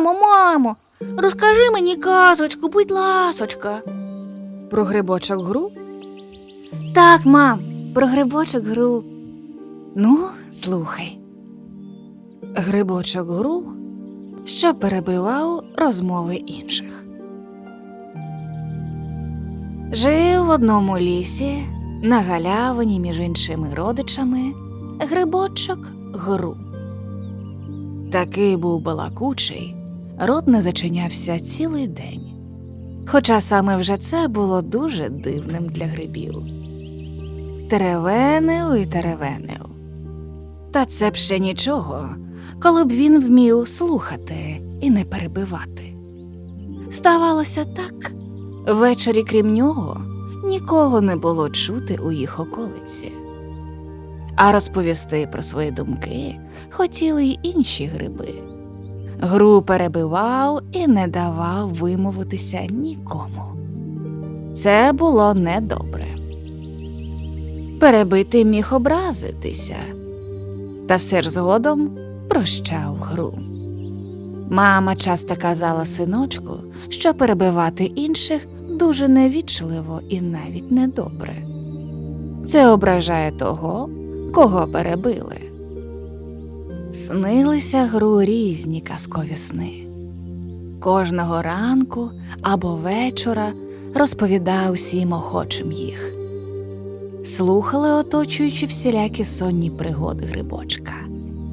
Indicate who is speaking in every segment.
Speaker 1: Мамо, мамо, розкажи мені казочку, будь ласочка.
Speaker 2: Про грибочок гру?
Speaker 1: Так, мам, про грибочок гру.
Speaker 2: Ну, слухай. Грибочок гру, що перебивав розмови інших. Жив в одному лісі на галявині між іншими родичами грибочок гру. Такий був балакучий, рот не зачинявся цілий день. Хоча саме вже це було дуже дивним для грибів. Теревенив і теревенив. Та це б ще нічого, коли б він вмів слухати і не перебивати. Ставалося так, ввечері, крім нього, нікого не було чути у їх околиці. А розповісти про свої думки хотіли й інші гриби. Гру перебивав і не давав вимовитися нікому. Це було недобре. Перебити міг образитися, та все ж згодом прощав гру. Мама часто казала синочку, що перебивати інших дуже невічливо і навіть недобре. Це ображає того, кого перебили. Снилися гру різні казкові сни. Кожного ранку або вечора розповідав всім охочим їх. Слухали, оточуючи всілякі сонні пригоди грибочка,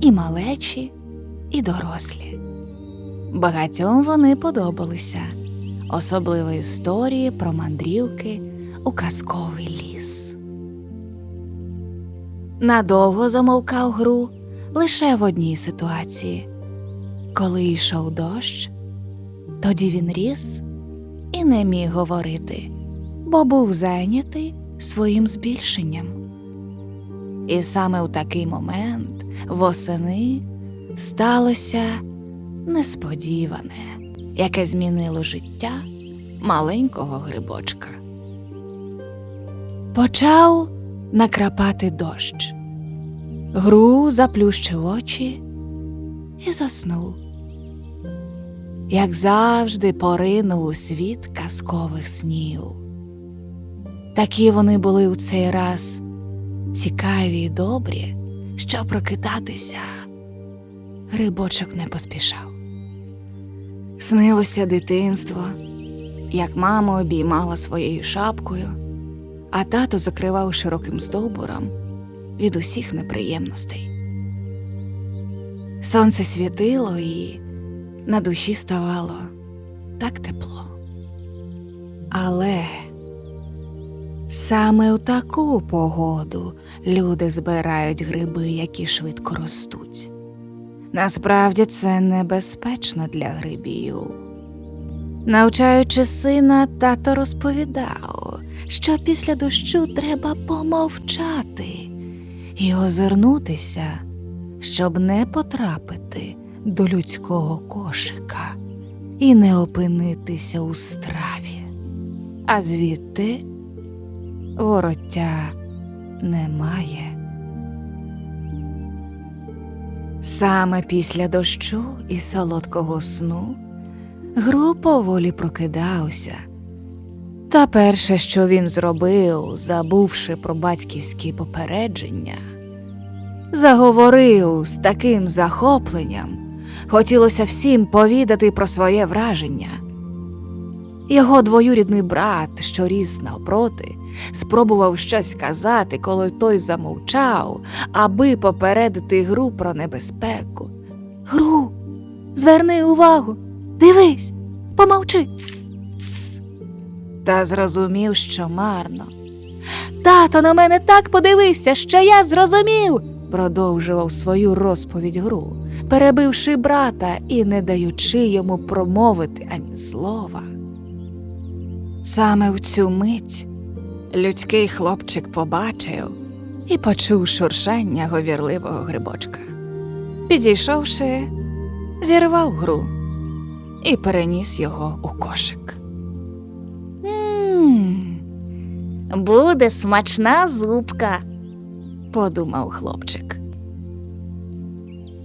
Speaker 2: і малечі, і дорослі. Багатьом вони подобалися, особливо історії про мандрівки у казковий ліс. Надовго замовкав гру лише в одній ситуації. Коли йшов дощ, тоді він ріс і не міг говорити, бо був зайнятий своїм збільшенням. І саме у такий момент восени сталося несподіване, яке змінило життя маленького грибочка. Почав накрапати дощ. Гру заплющив очі і заснув. Як завжди, поринув у світ казкових снів. Такі вони були у цей раз цікаві й добрі, що прокидатися грибочок не поспішав. Снилося дитинство, як мама обіймала своєю шапкою, а тато закривав широким стовбуром від усіх неприємностей. Сонце світило і на душі ставало так тепло. Але саме у таку погоду люди збирають гриби, які швидко ростуть. Насправді це небезпечно для грибів. Навчаючи сина, тато розповідав, що після дощу треба помовчати і озирнутися, щоб не потрапити до людського кошика і не опинитися у страві. А звідти вороття немає. Саме після дощу і солодкого сну Гру поволі прокидався. Та перше, що він зробив, забувши про батьківські попередження, заговорив з таким захопленням, хотілося всім повідати про своє враження. Його двоюрідний брат, що ріс навпроти, спробував щось сказати, коли той замовчав, аби попередити гру про небезпеку. Гру, зверни увагу, дивись, помовчи. Та зрозумів, що марно. Тато на мене так подивився, що я зрозумів, продовжував свою розповідь гру, перебивши брата і не даючи йому промовити ані слова. Саме в цю мить людський хлопчик побачив і почув шуршання говірливого грибочка. Підійшовши, зірвав гру і переніс його у кошик. Буде смачна зубка, подумав хлопчик.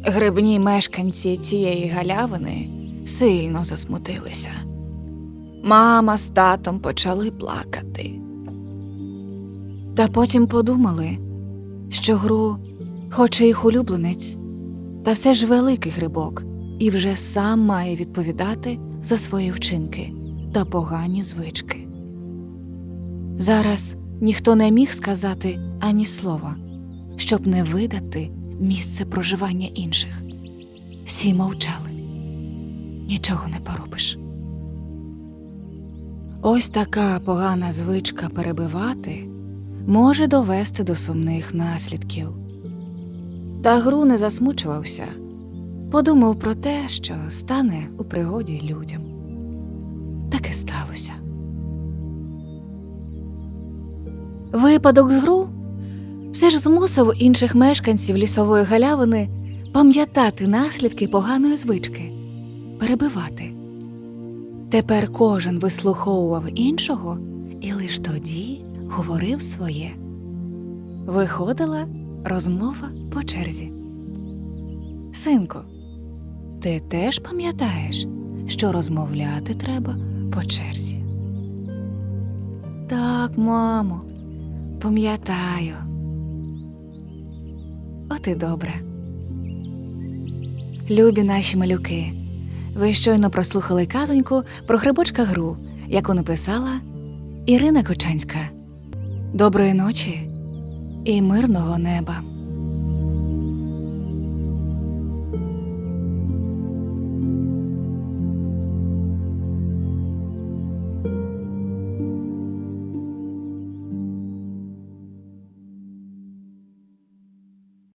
Speaker 2: Грибні мешканці тієї галявини сильно засмутилися. Мама з татом почали плакати. Та потім подумали, що гру, хоч і їх улюбленець, та все ж великий грибок, і вже сам має відповідати за свої вчинки та погані звички. Зараз ніхто не міг сказати ані слова, щоб не видати місце проживання інших. Всі мовчали. Нічого не поробиш. Ось така погана звичка перебивати може довести до сумних наслідків. Та гру не засмучувався, подумав про те, що стане у пригоді людям. Так і сталося. Випадок з гру все ж змусив інших мешканців лісової галявини пам'ятати наслідки поганої звички, перебивати. Тепер кожен вислуховував іншого і лиш тоді говорив своє. Виходила розмова по черзі. Синку, ти теж пам'ятаєш, що розмовляти треба по черзі? Так, мамо, пам'ятаю. От і добре. Любі наші малюки. Ви щойно прослухали казоньку про грибочка гру, яку написала Ірина Кочанська. Доброї ночі і мирного неба!